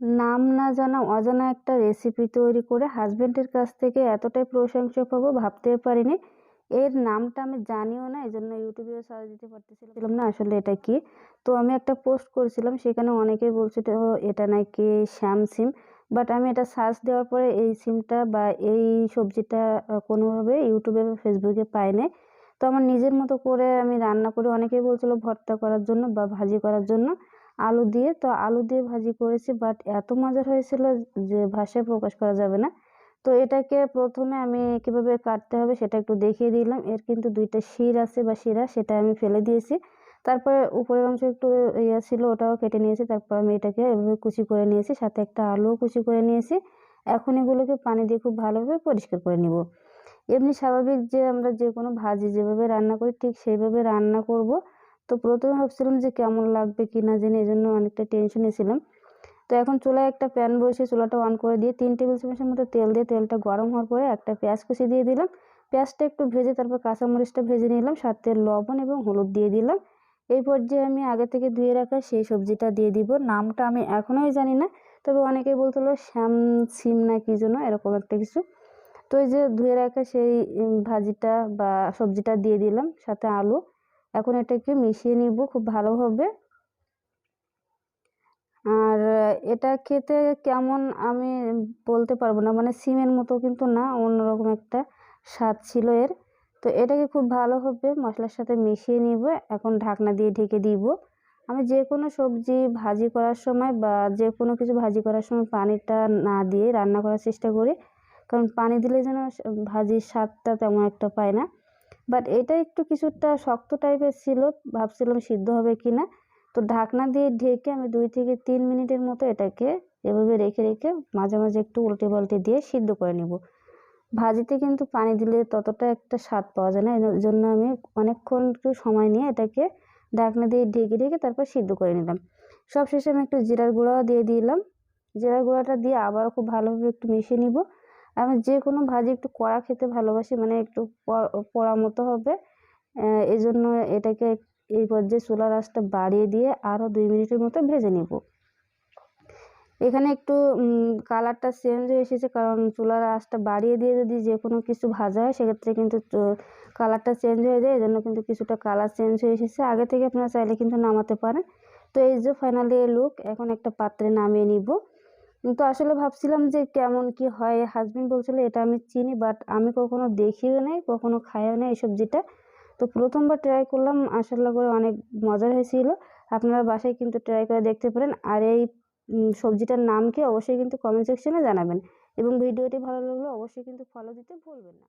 নাম না জানা অজানা একটা রেসিপি তৈরি করে হাজব্যান্ডের কাছ থেকে এতটাই প্রশংসা পাবো ভাবতে পারিনি। এর নামটা আমি জানিও না এই জন্য ইউটিউবেও সার্চ দিতে পারতেছিলাম না আসলে এটা কি। তো আমি একটা পোস্ট করেছিলাম, সেখানে অনেকেই বলছিল এটা নাকি শ্যাম সিম বাট আমি এটা সার্চ দেওয়ার পরে এই সিমটা বা এই সবজিটা কোনোভাবে ইউটিউবে বা ফেসবুকে পাই নাই তো আমার নিজের মতো করে আমি রান্না করি অনেকেই বলছিল ভর্তা করার জন্য বা ভাজি করার জন্য। আলু দিয়ে। তো আলু দিয়ে ভাজি করেছি বাট এত মজার হয়েছিল যে ভাষায় প্রকাশ করা যাবে না। তো এটাকে প্রথমে আমি কীভাবে কাটতে হবে সেটা একটু দেখিয়ে দিলাম। এর কিন্তু দুইটা শির আছে বা শিরা, সেটা আমি ফেলে দিয়েছি। তারপরে উপরের অংশ একটু ইয়ে ছিল, ওটাও কেটে নিয়েছি। তারপর আমি এটাকে এভাবে কুচি করে নিয়েছি, সাথে একটা আলুও কুচি করে নিয়েছি। এখন এগুলোকে পানি দিয়ে খুব ভালোভাবে পরিষ্কার করে নিব। এমনি স্বাভাবিক যে আমরা যে কোনো ভাজি যেভাবে রান্না করি, ঠিক সেইভাবে রান্না করব। তো প্রথমে ভাবছিলাম যে কেমন লাগবে কি না জেনে এই জন্য অনেকটা টেনশনে ছিলাম। তো এখন চুলায় একটা প্যান বসে চুলাটা অন করে দিয়ে তিন টেবিল চামচের মতো তেল দিয়ে তেলটা গরম হওয়ার পরে একটা পেঁয়াজ কুচি দিয়ে দিলাম। পেঁয়াজটা একটু ভেজে তারপর কাঁচামরিচটা ভেজে নিলাম সাথে লবণ এবং হলুদ দিয়ে দিলাম। এই পর্যায়ে আমি আগে থেকে ধুয়ে রাখা সেই সবজিটা দিয়ে দিব। নামটা আমি এখনোই জানি না, তবে অনেকেই বলছিল শ্যাম সিম না কি জন্য এরকম একটা কিছু। তো এই যে ধুয়ে রাখা সেই ভাজিটা বা সবজিটা দিয়ে দিলাম, সাথে আলু। এখন এটাকে মিশিয়ে নিব, খুব ভালোভাবে আর এটা খেতে কেমন আমি বলতে পারব না মানে সিমের মতো কিন্তু না, অন্যরকম একটা স্বাদ ছিল এর। তো এটাকে খুব ভালোভাবে মশলার সাথে মিশিয়ে নিব, এখন ঢাকনা দিয়ে ঢেকে দিব। আমি যে কোনো সবজি ভাজি করার সময় বা যে কোনো কিছু ভাজি করার সময় পানিটা না দিয়ে রান্না করার চেষ্টা করি। কারণ পানি দিলে যেন ভাজির স্বাদটা তেমন একটা পায় না। বাট এটা একটু কিছুটা শক্ত টাইপের ছিল, ভাবছিলাম সিদ্ধ হবে কি না তো ঢাকনা দিয়ে ঢেকে আমি দুই থেকে তিন মিনিটের মতো এটাকে এভাবে রেখে রেখে মাঝে মাঝে একটু উল্টে পাল্টে দিয়ে সিদ্ধ করে নেব। ভাজিতে কিন্তু পানি দিলে ততটা একটা স্বাদ পাওয়া যায় না, এর জন্য আমি অনেকক্ষণ একটু সময় নিয়ে এটাকে ঢাকনা দিয়ে ঢেকে ঢেকে তারপর সিদ্ধ করে নিলাম। সব শেষে আমি একটু জিরার গুঁড়াও দিয়ে দিলাম। জিরার গুঁড়াটা দিয়ে আবারও খুব ভালোভাবে একটু মিশিয়ে নিব। আমি যে কোনো ভাজি একটু কড়া খেতে ভালোবাসি মানে একটু পোড়া মতো হবে। এই জন্য এটাকে এই পর্যায়ে চুলার আঁচটা বাড়িয়ে দিয়ে আরও দুই মিনিটের মতো ভেজে নেব। এখানে একটু কালারটা চেঞ্জ হয়ে এসেছে, কারণ চুলার আঁচটা বাড়িয়ে দিয়ে যদি যে কোনো কিছু ভাজা হয়, সেক্ষেত্রে কিন্তু কালারটা চেঞ্জ হয়ে যায়। এই জন্য কিন্তু কিছুটা কালার চেঞ্জ হয়ে এসেছে। আগে থেকে আপনারা চাইলে কিন্তু নামাতে পারেন। তো এই যে ফাইনালি লুক এখন একটা পাত্রে নামিয়ে নিব। তো আসলে ভাবছিলাম যে কেমন কি হয়। হাজবেন্ড বলছিল, এটা আমি চিনি বাট আমি কখনো দেখিও নাই, কখনো খাইও নাই এই সবজিটা তো প্রথমবার ট্রাই করলাম আশাল্লাহ করে অনেক মজার হয়েছিল। আপনারা বাসায় কিন্তু ট্রাই করে দেখতে পারেন। আর এই সবজিটার নাম কি অবশ্যই কিন্তু কমেন্ট সেকশনে জানাবেন। এবং ভিডিওটি ভালো লাগলে অবশ্যই কিন্তু ফলো দিতে ভুলবেন না।